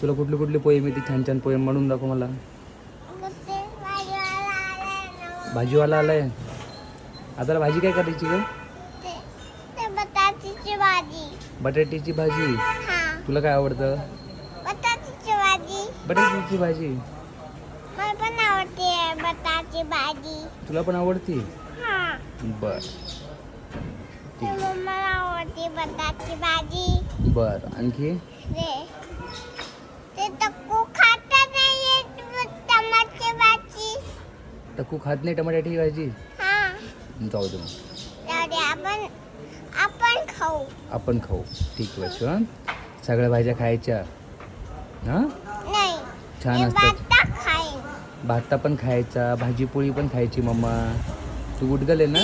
तुला कुठली कुठली पोएम येते? छान छान पोएम म्हणून दाखव मला. भाजीवाला आलाय. आता भाजी काय करायची ग? बटाट्याची भाजी. तुला काय आवडतं? बटाट्याची भाजी. मला पण आवडते बटाट्याची भाजी. तुला पण आवडती? हा. बर. आवडते बटाट्याची भाजी. बर. आणखी? ते ते तक्कू खाता नाही टमाटची भाजी. टकू खात नाही टमाट्याची भाजी? हा. जाऊ दे मग. आपण आपण खाऊ. आपण खाऊ. ठीक आहे शिवान सगळ्या भाज्या खायच्या. हां? नाही. छान असतात. भाता पण खायचा भाजीपोळी पण खायची मम्मा. तू गुडगल आहे ना?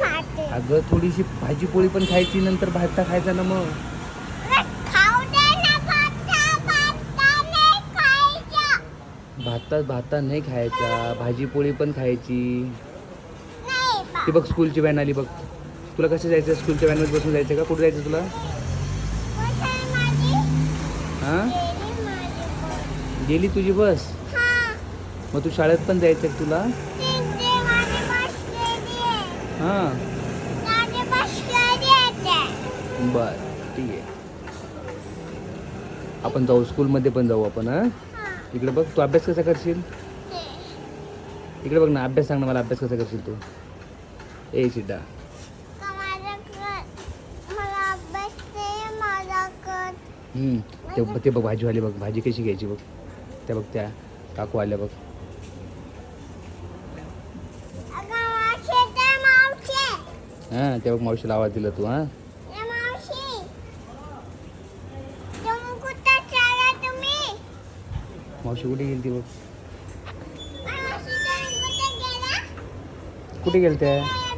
भाजी अगं थोडीशी भाजीपोळी पण खायची नंतर भाता खायचा ना मग. भाता भाता नाही खायचा. भाजीपोळी पण खायची. ती बघ स्कूलची व्हॅन आली बघ. तुला कसं जायचं स्कूलच्या व्हॅनमध्ये बसून जायचं का? कुठं जायचं तुला कुठे आहे माझी हां गेली माझी बस. गेली तुझी बस? हा. मग तू शाळेत पण जायचं तुला? हां. बर ठीक आहे. आपण जाऊ स्कूलमध्ये पण जाऊ आपण हां? इकडे बघ तू अभ्यास कसा करशील. इकडे बघ ना अभ्यास सांग ना मला अभ्यास कसा करशील तू? ए ते ते बघ भाजीवाली बघ भाजी कशी घ्यायची बघ. त्या बघ त्या. काकू आल्या बघ. हा ते हां त्या बघ मावशीला आवाज दिला तू हां. मावशी कुठे गेली ती बघ? कुठे गेला कुठे गेल त्या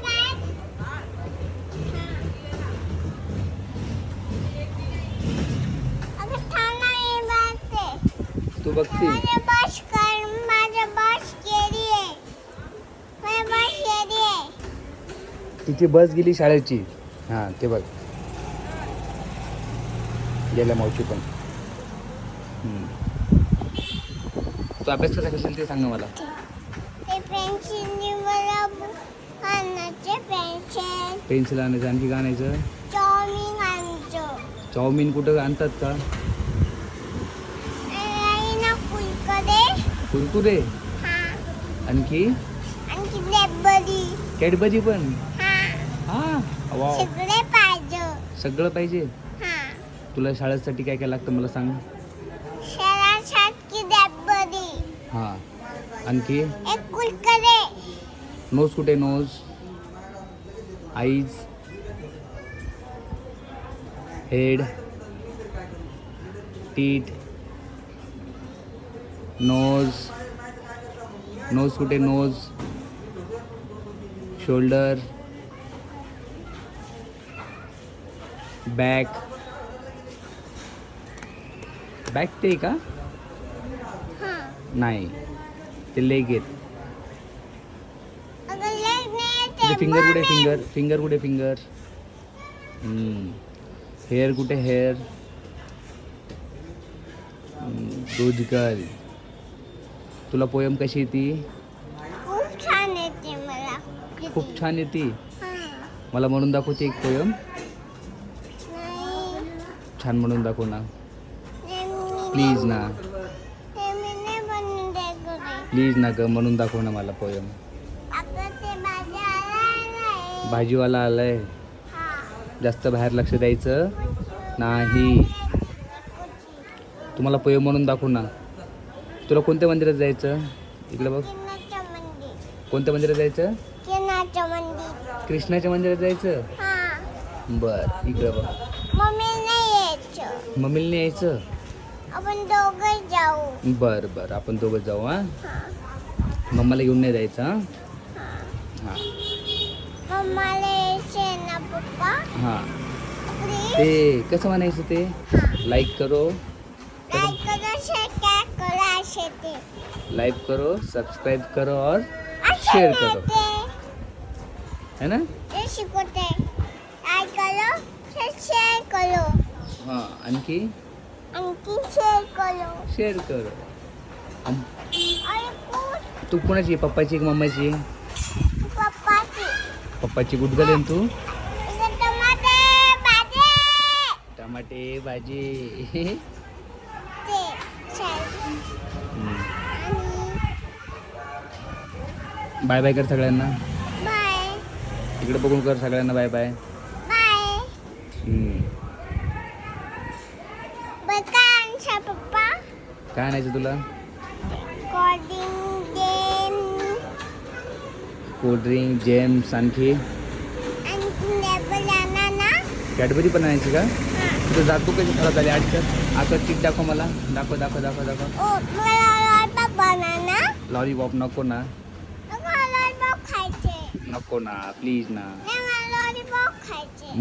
तू बघती. तिची बस गेली शाळेची. हां ते बघ. गेल्या मावशी पण. तू अभ्यास कसा करशील ते सांग मला. पेन्सिल आणायचे आणखी काय आणायचं. चाऊमिन कुठं आणतात का आणि ना कुलकडे कुरकुरे? आणखी? कॅडबरी पण? हा. हां? सगळे पाहिजे. सगळं पाहिजे? हा. तुला शाळेसाठी काय काय लागतं मला सांग. हां. आणखी? नोज कुठे nose? Eyes. Head. Teeth nose nose कुठे? नोज शोल्डर बॅक बॅक ते का? हा. नाही ते लेग आहेत. अगं लेग नाही तुझे ते. फिंगर कुठे फिंगर? फिंगर कुठे फिंगर? हेअर कुठे? हेअर. दूध गर्ल तुला पोयम कशी येते? खूप छान येते मला. खूप छान येते? मला म्हणून दाखवते एक पोयम. छान म्हणून दाखव ना. प्लीज ना. प्लीज ना ग म्हणून दाखव ना मला पोयम. भाजीवाला आलाय. हा. जास्त बाहेर लक्ष द्यायचं नाही. तुम्हाला पोयम म्हणून दाखव ना. तुला कोणत्या मंदिरात जायचं? इकडे बघ. कोणत्या मंदिरात जायचं? कृष्णाच्या मंदिरात जायचं? हा. बर इकडे बघ. मम्मी नाही यायचं. मम्मीला आपण दोघं जाऊ. बर बर. आपण दोघं जाऊ हां? मम्माला घेऊन नाही जायचं हां? हा. मम्माला ते कसं म्हणायचं ते? लाईक करो. लाईक करा शेअर करा असे ते लाईक करो सब्सक्राइब करो और नाही करो. है ना? ते शिकवते लाईक करा शेअर करो हां आणखी? आणखी शेअर करो. शेअर कर तू कोणाची? पप्पाची की मम्माची? पप्पाची पप्पाची गुड झाली तू टमाटे भाजी. बाय बाय कर सगळ्यांना. बाय. इकडे बघून कर सगळ्यांना बाय बाय. पप्पा? काय आणायचं तुला? कोल्ड्रिंक जेम्स आणखी? कॅडबरी पण आणायची का? तुझं जातो कशी खराब झाली आजच्या आता चिक दाखव मला. दाखव दाखव दाखव दाखव. ओ मला लॉलीपॉप नको ना. नको ना प्लीज ना.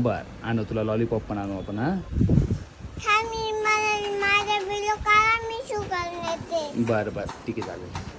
बर आणू तुला लॉलीपॉप पण आणू आपण हा? बरं बरं ठीक आहे चालेल.